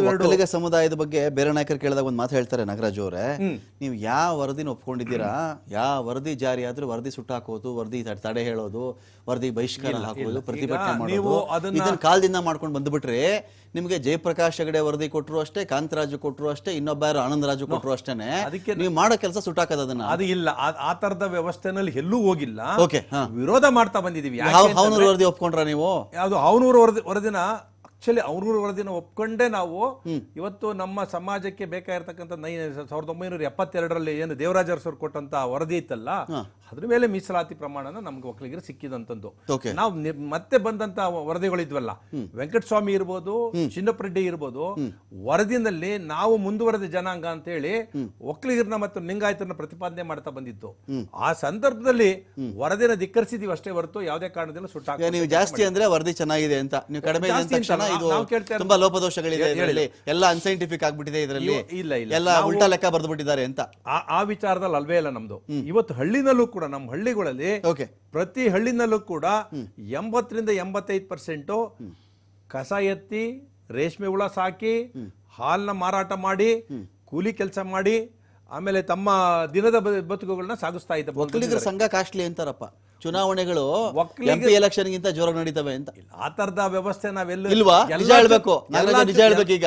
ಒಕ್ಕಲಿಗ ಸಮುದಾಯದ ಬಗ್ಗೆ ಬೇರೆ ನಾಯಕರು ಕೇಳಿದಾಗ ಒಂದು ಮಾತು ಹೇಳ್ತಾರೆ ನಾಗರಾಜ್ ಅವರೇ. ನೀವು ಯಾವ ವರದಿನ ಒಪ್ಕೊಂಡಿದ್ದೀರಾ? ಯಾವ ವರದಿ ಜಾರಿ ಆದ್ರೂ ವರದಿ ಸುಟ್ಟಾಕೋದು ವರದಿ ತಡೆ- ಹೇಳೋದು ವರದಿ ಬಹಿಷ್ಕಾರ ಹಾಕೋದು ಪ್ರತಿಭಟನೆ ನೀವು ಮಾಡೋದು ಇದನ್ನ ಕಾಲದಿಂದ ಮಾಡ್ಕೊಂಡು ಬಂದ್ಬಿಟ್ರಿ ನಿಮಗೆ ಜಯಪ್ರಕಾಶ್ ಹೆಗಡೆ ವರದಿ ಕೊಟ್ಟರು ಅಷ್ಟೇ ಕಾಂತರಾಜು ಕೊಟ್ಟರು ಅಷ್ಟೇ ಇನ್ನೊಬ್ಬ ಯಾರು ಆನಂದ್ ರಾಜು ಕೊಟ್ಟರು ಅಷ್ಟೇನೆ. ಅದಕ್ಕೆ ನೀವು ಮಾಡೋ ಕೆಲಸ ಸುಟ್ಟಾಕದ ಅದನ್ನ. ಅದು ಇಲ್ಲ. ಆ- ತರದ ವ್ಯವಸ್ಥೆನಲ್ಲಿ ಎಲ್ಲೂ ಹೋಗಿಲ್ಲ. ಓಕೆ ವಿರೋಧ ಮಾಡ್ತಾ ಬಂದಿದೀವಿ ಹಾವನೂರು ವರದಿ ಒಪ್ಕೊಂಡ್ರ ನೀವು? ಯಾವುದು ಅವನೂರು ವರದಿ ವರದಿನ ಆಕ್ಚುಲಿ ಅವ್ರ ವರದಿನ ಒಪ್ಕೊಂಡೇ ನಾವು ಇವತ್ತು ನಮ್ಮ ಸಮಾಜಕ್ಕೆ ಬೇಕಾಗಿರ್ತಕ್ಕಂಥ ನೈ ಸಾವಿರದ ಒಂಬೈನೂರ ಎಪ್ಪತ್ತೆರಡರಲ್ಲಿ ಏನು ದೇವರಾಜ ಅರಸರು ಕೊಟ್ಟಂತ ವರದಿ ಇತ್ತಲ್ಲ ಅದ್ರ ಮೇಲೆ ಮೀಸಲಾತಿ ಪ್ರಮಾಣನ ನಮ್ಗೆ ಒಕ್ಕಲಿಗರು ಸಿಕ್ಕಿದಂತದ್ದು ನಾವು ಮತ್ತೆ ಬಂದಂತ ವರದಿಗಳಿದ್ವಲ್ಲ ವೆಂಕಟಸ್ವಾಮಿ ಇರ್ಬೋದು ಚಿನ್ನಪ್ಪರೆಡ್ಡಿ ಇರ್ಬೋದು ವರದಿನಲ್ಲಿ ನಾವು ಮುಂದುವರೆದ ಜನಾಂಗ ಅಂತ ಹೇಳಿ ಒಕ್ಕಲಿಗರನ್ನ ಮತ್ತು ಲಿಂಗಾಯತರನ್ನ ಪ್ರತಿಪಾದನೆ ಮಾಡ್ತಾ ಬಂದಿತ್ತು. ಆ ಸಂದರ್ಭದಲ್ಲಿ ವರದಿನ ಧಿಕ್ಕರಿಸಿದೀವಿ ಅಷ್ಟೇ ಹೊರತು ಯಾವುದೇ ಕಾರಣದಿಂದ ಸುಟ್ಟಾಗ ನೀವು ಜಾಸ್ತಿ ಅಂದ್ರೆ ವರದಿ ಚೆನ್ನಾಗಿದೆ ಅಂತ ನೀವು ಕಡಿಮೆ ಇದೆ ತುಂಬಾ ಲೋಪದೋಷಗಳಿದೆ ಇದರಲ್ಲಿ. ಎಲ್ಲ ಅನ್ಸೈಂಟಿಫಿಕ್ ಆಗ್ಬಿಟ್ಟಿದೆ ಇದರಲ್ಲಿ. ಇಲ್ಲ, ಇಲ್ಲ. ಎಲ್ಲ ಉಲ್ಟಾ ಲೆಕ್ಕ ಬರ್ದ್ಬಿಟ್ಟಿದ್ದಾರೆ ಅಂತ. ಆ ಆ ವಿಚಾರದಲ್ಲಿ ಅಲ್ವೇ ಇಲ್ಲ ನಮ್ದು. ಇವತ್ತು ಹಳ್ಳಿನಲ್ಲೂ ಕೂಡ ನಮ್ಮ ಹಳ್ಳಿಗಳಲ್ಲಿ ಓಕೆ. ಪ್ರತಿ ಹಳ್ಳಿನಲ್ಲೂ ಕೂಡ ಎಂಬತ್ತರಿಂದ ಎಂಬತ್ತೈದು ಪರ್ಸೆಂಟ್ ಕಸ ಎತ್ತಿ ರೇಷ್ಮೆ ಹುಳ ಸಾಕಿ ಹಾಲನ್ನ ಮಾರಾಟ ಮಾಡಿ ಕೂಲಿ ಕೆಲಸ ಮಾಡಿ ಆಮೇಲೆ ತಮ್ಮ ದಿನದ ಬದುಕುಗಳನ್ನ ಸಾಗಿಸ್ತಾ ಇದ್ದ ಒಕ್ಕಲಿಗರ ಸಂಘ ಕಾಸ್ಟ್ಲಿ ಅಂತಾರಪ್ಪ. ಚುನಾವಣೆಗಳು ಎಂ ಪಿ ಎಲೆಕ್ಷನ್ ಗಿಂತ ಜೋರಾಗಿ ನಡೀತವೆ ಅಂತ. ಆ ತರದ ವ್ಯವಸ್ಥೆ ನಾವೆಲ್ಲ ಇಲ್ವಾ? ನಿಜ ಹೇಳ್ಬೇಕು. ನಾಗರಾಜ ನಿಜ ಹೇಳ್ಬೇಕು ಈಗ.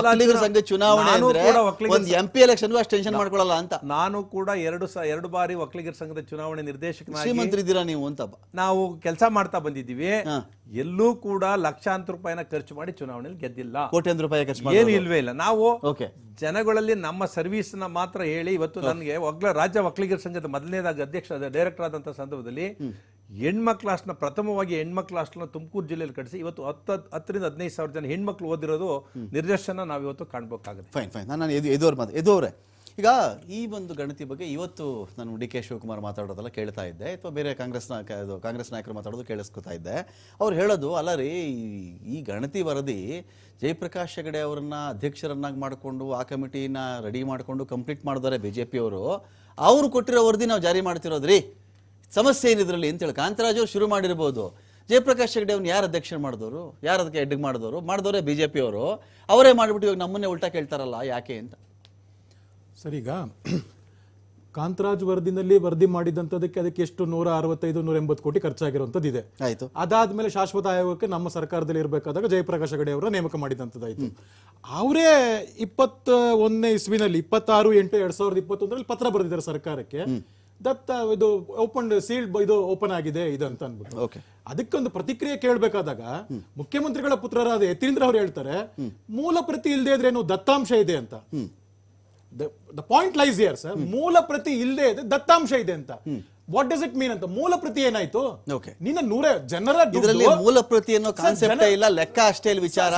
ಒಕ್ಕಲಿಗರ ಸಂಘ ಚುನಾವಣೆ ಅಂದ್ರೆ ಒಂದ್ ಎಂ ಪಿ ಎಲೆಕ್ಷನ್ ಅಷ್ಟು ಟೆನ್ಷನ್ ಮಾಡ್ಕೊಳ್ಳಲ್ಲ ಅಂತ. ನಾನು ಕೂಡ ಎರಡು ಸ ಎರಡು ಬಾರಿ ಒಕ್ಕಲಿಗರ ಸಂಘದ ಚುನಾವಣೆ ನಿರ್ದೇಶಕನಾಗಿ ಶ್ರೀಮಂತರಿದ್ದೀರಾ ನೀವು ಅಂತ ನಾವು ಕೆಲಸ ಮಾಡ್ತಾ ಬಂದಿದ್ದೀವಿ. ಎಲ್ಲೂ ಕೂಡ ಲಕ್ಷಾಂತರ ರೂಪಾಯಿನ ಖರ್ಚು ಮಾಡಿ ಚುನಾವಣೆಯಲ್ಲಿ ಗೆದ್ದಿಲ್ಲ. ಕೋಟ್ಯಾಂತರ ರೂಪಾಯಿ ಖರ್ಚು ಏನು ಇಲ್ವೇ ಇಲ್ಲ. ನಾವು ಓಕೆ. ಜನಗಳಲ್ಲಿ ನಮ್ಮ ಸರ್ವಿಸ್ನ ಮಾತ್ರ ಹೇಳಿ ಇವತ್ತು ನನಗೆ ಒಗ್ಲ ರಾಜ್ಯ ಒಕ್ಕಲಿಗರ ಸಂಘದ ಮೊದಲನೇದಾಗಿ ಅಧ್ಯಕ್ಷ ಡೈರೆಕ್ಟರ್ ಆದಂತ ಸಂದರ್ಭದಲ್ಲಿ ಹೆಣ್ಮಕ್ಳ ಹಾಸ್ಟ್ನ ಪ್ರಥಮವಾಗಿ ಹೆಣ್ಮಕ್ಳ ಹಾಸ್ಟ್ನ ತುಮಕೂರು ಜಿಲ್ಲೆಯಲ್ಲಿ ಕಟ್ಟಿಸಿ ಇವತ್ತು ಹತ್ತು ಹತ್ತರಿಂದ ಹದಿನೈದು ಸಾವಿರ ಜನ ಹೆಣ್ಮಕ್ಳು ಓದಿರೋದು ನಿರ್ದರ್ಶನ ನಾವು ಇವತ್ತು ಕಾಣಬೇಕಾಗುತ್ತೆ. ಫೈನ್ ಫೈನ್ ನಾನು ಇದು ಎದುವ್ರ ಮಾತು ಎದುವ್ರೆ ಈಗ ಈ ಒಂದು ಗಣತಿ ಬಗ್ಗೆ ಇವತ್ತು ನಾನು ಡಿ ಕೆ ಶಿವಕುಮಾರ್ ಮಾತಾಡೋದೆಲ್ಲ ಕೇಳ್ತಾ ಇದ್ದೆ, ಅಥವಾ ಬೇರೆ ಕಾಂಗ್ರೆಸ್ ನಾಯಕ ಇದು ಕಾಂಗ್ರೆಸ್ ನಾಯಕರು ಮಾತಾಡೋದು ಕೇಳಿಸ್ಕೊತಾ ಇದ್ದೆ. ಅವ್ರು ಹೇಳೋದು, ಅಲ್ಲ ರೀ, ಈ- ಗಣತಿ ವರದಿ ಜಯಪ್ರಕಾಶ್ ಹೆಗಡೆ ಅವರನ್ನ ಅಧ್ಯಕ್ಷರನ್ನಾಗಿ ಮಾಡಿಕೊಂಡು, ಆ ಕಮಿಟಿನ ರೆಡಿ ಮಾಡಿಕೊಂಡು ಕಂಪ್ಲೀಟ್ ಮಾಡಿದ್ದಾರೆ ಬಿ ಜೆ ಪಿಯವರು ಅವರು ಕೊಟ್ಟಿರೋ ವರದಿ ನಾವು ಜಾರಿ ಮಾಡ್ತಿರೋದು ರೀ. ಸಮಸ್ಯೆ ಏನಿದ್ರಲ್ಲಿ ಅಂತೇಳಿ ಕಾಂತರಾಜ್ ಅವ್ರು ಶುರು ಮಾಡಿರ್ಬೋದು. ಜಯಪ್ರಕಾಶ್ ಹೆಗಡೆ ಅವ್ನು ಯಾರು ಅಧ್ಯಕ್ಷರು ಮಾಡಿದವರು, ಯಾರು ಅದಕ್ಕೆ ಎಡ್ಡಿಗೆ ಮಾಡಿದವರು? ಮಾಡಿದವರೇ ಬಿ ಜೆ ಪಿಯವರು ಅವರೇ ಮಾಡಿಬಿಟ್ಟು ಇವಾಗ ನಮ್ಮನ್ನೇ ಉಲ್ಟಾ ಕೇಳ್ತಾರಲ್ಲ, ಯಾಕೆ ಅಂತ. ಸರ್ ಈಗ ಕಾಂತರಾಜ್ ವರದಿನಲ್ಲಿ ವರದಿ ಮಾಡಿದಂಥದಕ್ಕೆ ಅದಕ್ಕೆ ಎಷ್ಟು? ನೂರ ಅರವತ್ತೈದು ನೂರ ಎಂಬತ್ತು ಕೋಟಿ ಖರ್ಚಾಗಿರುವಂಥದ್ದು ಇದೆ. ಆಯ್ತು. ಅದಾದ್ಮೇಲೆ ಶಾಶ್ವತ ಆಯೋಗಕ್ಕೆ ನಮ್ಮ ಸರ್ಕಾರದಲ್ಲಿ ಇರಬೇಕಾದಾಗ ಜಯಪ್ರಕಾಶ್ ಹೆಗಡೆ ಅವರ ನೇಮಕ ಮಾಡಿದಂಥದ್ದಾಯಿತು. ಅವರೇ ಇಪ್ಪತ್ತ ಒಂದನೇ ಇಸ್ವಿನಲ್ಲಿ ಇಪ್ಪತ್ತಾರು ಎಂಟು ಎರಡ್ ಸಾವಿರದ ಇಪ್ಪತ್ತೊಂದರಲ್ಲಿ ಪತ್ರ ಬರೆದಿದ್ದಾರೆ ಸರ್ಕಾರಕ್ಕೆ. ದತ್ತ ಇದು ಓಪನ್ ಸೀಲ್ಡ್ ಇದು ಓಪನ್ ಆಗಿದೆ ಇದು ಅಂತ ಅನ್ಬಿಟ್ಟು ಅದಕ್ಕೊಂದು ಪ್ರತಿಕ್ರಿಯೆ ಕೇಳಬೇಕಾದಾಗ ಮುಖ್ಯಮಂತ್ರಿಗಳ ಪುತ್ರರಾದ ಯತೀಂದ್ರ ಅವರು ಹೇಳ್ತಾರೆ ಮೂಲ ಪ್ರತಿ ಇಲ್ಲದೆ ಇದ್ರೆ ಏನು ದತ್ತಾಂಶ ಇದೆ ಅಂತ. The point lies here sir ಮೂಲ ಪ್ರತಿ ಇಲ್ಲದೆ ಇದೆ ದತ್ತಾಂಶ ಇದೆ ಅಂತ. ವಾಟ್ ಡಸ್ ಇಟ್ ಮೀನ್ ಅಂತ? ಮೂಲ ಪ್ರತಿ ಏನಾಯ್ತು? ನಿನ್ನ ನೂರ ಜನರ ಇದರಲ್ಲಿ ಮೂಲ ಪ್ರತಿ ಅನ್ನೋ ಕಾನ್ಸೆಪ್ಟ್ ಇಲ್ಲ ಲೆಕ್ಕ ಅಷ್ಟೇ ಇಲ್ಲಿ ವಿಚಾರ.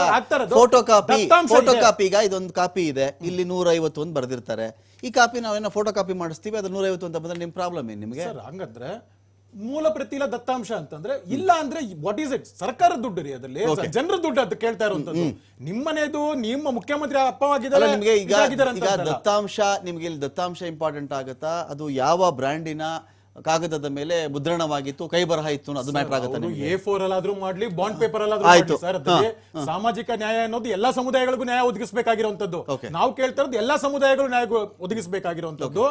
Photo copy photo. ಕಾಪಿ ಈಗ ಇದೊಂದು ಕಾಪಿ ಇದೆ. ಇಲ್ಲಿ ನೂರ ಐವತ್ತೊಂದು ಬರ್ದಿರ್ತಾರೆ. ಈ ಕಾಪಿ ನಾವೇನೋ ಫೋಟೋ ಕಾಪಿ ಮಾಡಿಸ್ತೀವಿ ಅದು ನೂರ ಐವತ್ತು ಅಂತ ಬಂದ್ರೆ ನಿಮ್ ಪ್ರಾಬ್ಲಮ್ ಏನು ನಿಮಗೆ? ಹಂಗಂದ್ರೆ ಮೂಲ ಪ್ರತಿಲ ದತ್ತಾಂಶ ಅಂತಂದ್ರೆ ಇಲ್ಲ ಅಂದ್ರೆ ವಾಟ್ ಈಸ್ ಇಟ್ ಸರ್ಕಾರ ದುಡ್ಡು ರೀ ಅದರಲ್ಲಿ. ಜನರ ದುಡ್ಡು ಅಂತ ಕೇಳ್ತಾ ಇರುವಂತದ್ದು ನಿಮ್ಮನೇದು ನಿಮ್ಮ ಮುಖ್ಯಮಂತ್ರಿ ಅಪ್ಪವಾಗಿದ್ದಾರೆ ನಿಮಗೆ ಈಗ. ದತ್ತಾಂಶ ನಿಮ್ಗೆ ಇಲ್ಲಿ ದತ್ತಾಂಶ ಇಂಪಾರ್ಟೆಂಟ್ ಆಗುತ್ತಾ? ಅದು ಯಾವ ಬ್ರ್ಯಾಂಡಿನ ಕಾಗದದ ಮೇಲೆ ಮುದ್ರಣವಾಗಿತ್ತು ಕೈ ಬರಹ ಇತ್ತು ಅದು ಮ್ಯಾಟರ್ ಆಗುತ್ತೆ ಎ ಫೋರ್ ಅಲ್ಲಾದ್ರೂ ಮಾಡ್ಲಿ ಬಾಂಡ್ ಪೇಪರ್ ಅಲ್ಲಾದ್ರೂ ಆಯ್ತು. ಸರ್. ಸಾಮಾಜಿಕ ನ್ಯಾಯ ಅನ್ನೋದು ಎಲ್ಲಾ ಸಮುದಾಯಗಳಿಗೂ ನ್ಯಾಯ ಒದಗಿಸಬೇಕಾಗಿರುವಂತದ್ದು. ನಾವು ಕೇಳ್ತಾ ಇರೋದು ಎಲ್ಲಾ ಸಮುದಾಯಗಳು ನ್ಯಾಯ ಒದಗಿಸಬೇಕಾಗಿರುವಂತದ್ದು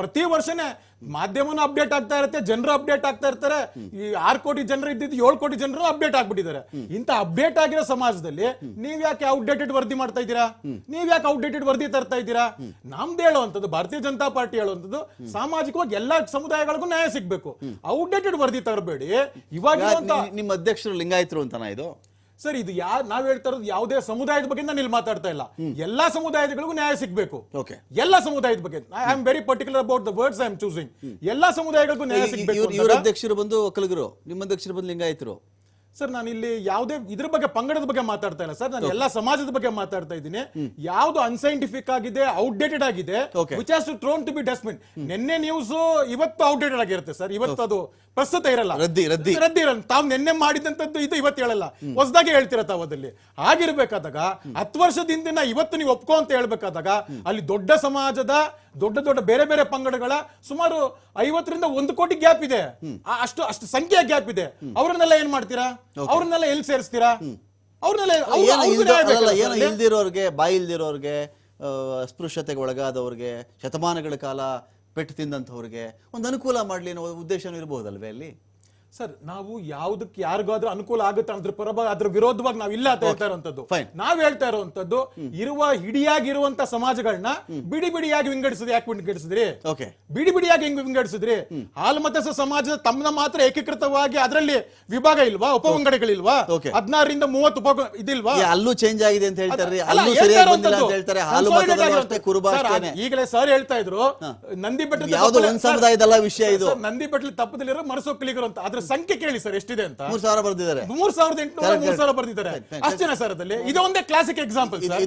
ಪ್ರತಿ ವರ್ಷನೇ ಮಾಧ್ಯಮನ ಅಪ್ಡೇಟ್ ಆಗ್ತಾ ಇರುತ್ತೆ ಜನರು ಅಪ್ಡೇಟ್ ಆಗ್ತಾ ಇರ್ತಾರೆ. ಈ ಆರ್ ಕೋಟಿ ಜನರು ಇದ್ದಿದ್ದು ಏಳು ಕೋಟಿ ಜನರು ಅಪ್ಡೇಟ್ ಆಗ್ಬಿಟ್ಟಿದ್ದಾರೆ. ಇಂತ ಅಪ್ಡೇಟ್ ಆಗಿರೋ ಸಮಾಜದಲ್ಲಿ ನೀವ್ ಯಾಕೆ ಔಟ್ಡೇಟೆಡ್ ವರದಿ ಮಾಡ್ತಾ ಇದ್ದೀರಾ? ನೀವ್ ಯಾಕೆ ಔಟ್ಡೇಟೆಡ್ ವರದಿ ತರ್ತಾ ಇದ್ದೀರಾ? ನಮ್ದು ಹೇಳುವಂತದ್ದು ಭಾರತೀಯ ಜನತಾ ಪಾರ್ಟಿ ಹೇಳುವಂತದ್ದು ಸಾಮಾಜಿಕವಾಗಿ ಎಲ್ಲಾ ಸಮುದಾಯಗಳಿಗೂ ನ್ಯಾಯ ಸಿಗಬೇಕು. ಔಟ್ಡೇಟೆಡ್ ವರದಿ ತರಬೇಡಿ. ಇವಾಗ ನಿಮ್ಮ ಅಧ್ಯಕ್ಷರು ಲಿಂಗಾಯತರು ಅಂತನಾ ಇದು? ಸರ್ ಇದು ಯಾ ನಾವ್ ಹೇಳ್ತಾ ಇರೋದು ಯಾವುದೇ ಸಮುದಾಯದ ಬಗ್ಗೆ ನಾನು ಇಲ್ಲಿ ಮಾತಾಡ್ತಾ ಇಲ್ಲ. ಎಲ್ಲಾ ಸಮುದಾಯಗಳಿಗೂ ನ್ಯಾಯ ಸಿಗಬೇಕು. ಓಕೆ. ಎಲ್ಲಾ ಸಮುದಾಯದ ಬಗ್ಗೆ. I am very particular about the words I am choosing ಎಲ್ಲಾ ಸಮುದಾಯಗಳಿಗೂ ನ್ಯಾಯ ಸಿಗಬೇಕು ಇವ್ರ ಅಧ್ಯಕ್ಷರು ಬಂದು ಒಕ್ಕಲಿಗರು. ನಿಮ್ಮ ಅಧ್ಯಕ್ಷರು ಬಂದು ಲಿಂಗಾಯತರು. ಸರ್ ನಾನು ಇಲ್ಲಿ ಯಾವುದೇ ಇದ್ರ ಬಗ್ಗೆ ಪಂಗಡದ ಬಗ್ಗೆ ಮಾತಾಡ್ತಾ ಇಲ್ಲ ಸರ್. ನಾನು ಎಲ್ಲಾ ಸಮಾಜದ ಬಗ್ಗೆ ಮಾತಾಡ್ತಾ ಇದ್ದೀನಿ. ಯಾವ್ದು ಅನ್ಸೈಂಟಿಫಿಕ್ ಆಗಿದೆ ಔಟ್ಡೇಟೆಡ್ ಆಗಿದೆ. Which has to thrown to be dustbin ನಿನ್ನೆ ನ್ಯೂಸ್ ಇವತ್ತು ಔಟ್ಡೇಟೆಡ್ ಆಗಿರುತ್ತೆ ಸರ್. ಇವತ್ತು ಅದು ಪ್ರಸ್ತುತ ಇರಲ್ಲ. ರದ್ದಿ, ರದ್ದಿ. ರದ್ದಿ ಇರಲ್ಲ. ತಾವು ನಿನ್ನೆ ಮಾಡಿದಂತದ್ದು ಇದು ಇವತ್ತು ಹೇಳಲ್ಲ. ಹೊಸದಾಗಿ ಹೇಳ್ತಿರ ತಾವು ಅದಲ್ಲಿ ಆಗಿರ್ಬೇಕಾದಾಗ ಹತ್ತು ವರ್ಷದಿಂದ ಹಿಂದಿನ ಇವತ್ತು ನೀವು ಒಪ್ಕೋ ಅಂತ ಹೇಳ್ಬೇಕಾದಾಗ ಅಲ್ಲಿ ದೊಡ್ಡ ಸಮಾಜದ ದೊಡ್ಡ ದೊಡ್ಡ ಬೇರೆ ಬೇರೆ ಪಂಗಡಗಳ ಸುಮಾರು ಐವತ್ತರಿಂದ ಒಂದು ಕೋಟಿ ಗ್ಯಾಪ್ ಇದೆ. ಅಷ್ಟು ಅಷ್ಟು ಸಂಖ್ಯೆಯ ಗ್ಯಾಪ್ ಇದೆ. ಅವ್ರನ್ನೆಲ್ಲ ಏನ್ ಮಾಡ್ತೀರಾ? ಅವ್ರನ್ನೆಲ್ಲ ಎಲ್ಲಿ ಸೇರಿಸ್ತೀರಾ? ಅವ್ರನ್ನೆಲ್ಲ ಇಲ್ದಿರೋರ್ಗೆ ಬಾಯಿ ಇಲ್ದಿರೋರ್ಗೆ ಅಸ್ಪೃಶ್ಯತೆಗೆ ಒಳಗಾದವ್ರಿಗೆ ಶತಮಾನಗಳ ಕಾಲ ಪೆಟ್ಟು ತಿಂದಂಥವ್ರಿಗೆ ಒಂದು ಅನುಕೂಲ ಮಾಡಲಿ ಅನ್ನೋ ಉದ್ದೇಶನೂ ಇರ್ಬೋದಲ್ವೇ ಅಲ್ಲಿ? ಸರ್ ನಾವು ಯಾವ್ದಕ್ಕೆ ಯಾರಿಗಾದ್ರೂ ಅನುಕೂಲ ಆಗುತ್ತೆ ಅದ್ರ ಪರವಾಗಿ ಅದ್ರ ವಿರೋಧವಾಗಿ ನಾವ್ ಇಲ್ಲ ಅಂತ ಹೇಳ್ತಾ ಇರುವಂತದ್ದು. ನಾವ್ ಹೇಳ್ತಾ ಇರುವಂತದ್ದು ಇರುವ ಹಿಡಿಯಾಗಿರುವಂತ ಸಮಾಜಗಳನ್ನ ಬಿಡಿ ಬಿಡಿಯಾಗಿ ವಿಂಗಡಿಸಿದ್ರೆ ಯಾಕೆ ವಿಂಗಡಿಸಿದ್ರಿ? ಬಿಡಿ ಬಿಡಿಯಾಗಿ ಹೆಂಗ್ ವಿಂಗಡಿಸಿದ್ರಿ? ಹಾಲ್ಮತಸ ಸಮಾಜ ತಮ್ಮನ್ನ ಮಾತ್ರ ಏಕೀಕೃತವಾಗಿ ಅದರಲ್ಲಿ ವಿಭಾಗ ಇಲ್ವಾ ಉಪವಿಂಗಡಗಳಿಲ್ವಾ. ಹದಿನಾರರಿಂದ ಮೂವತ್ತು ಉಪ ಇದಿಲ್ವಾ? ಅಲ್ಲೂ ಚೇಂಜ್ ಆಗಿದೆ ಅಂತ ಹೇಳ್ತಾರೆ. ಈಗಲೇ ಸರ್ ಹೇಳ್ತಾ ಇದ್ರು ನಂದಿ ಬೆಟ್ಟ ಯಾವ್ದು ವಿಷಯ ಇದು. ನಂದಿ ಬೆಟ್ಟದಲ್ಲಿ ತಪ್ಪದಲ್ಲಿರೋ ಮನಸೊಕ್ಕಲಿಗರು ಅಂತ. ಅದ್ರ ಸಂಖ್ಯೆ ಕೇಳಿ ಸರ್ ಎಷ್ಟಿದೆ ಅಂತ. ಮೂರ್ ಸಾವಿರ ಬರ್ದಿದ್ದಾರೆ. ಮೂರ್ ಸಾವಿರದ ಎಂಟುನೂರ ಮೂರ್ ಸಾವಿರ ಬರ್ದಿದ್ದಾರೆ. ಅಷ್ಟೇನಾ ಸರ್ ಅದಲ್ಲಿ ಇದೊಂದೇ ಕ್ಲಾಸಿಕ್ ಎಕ್ಸಾಂಪಲ್ ಸರ್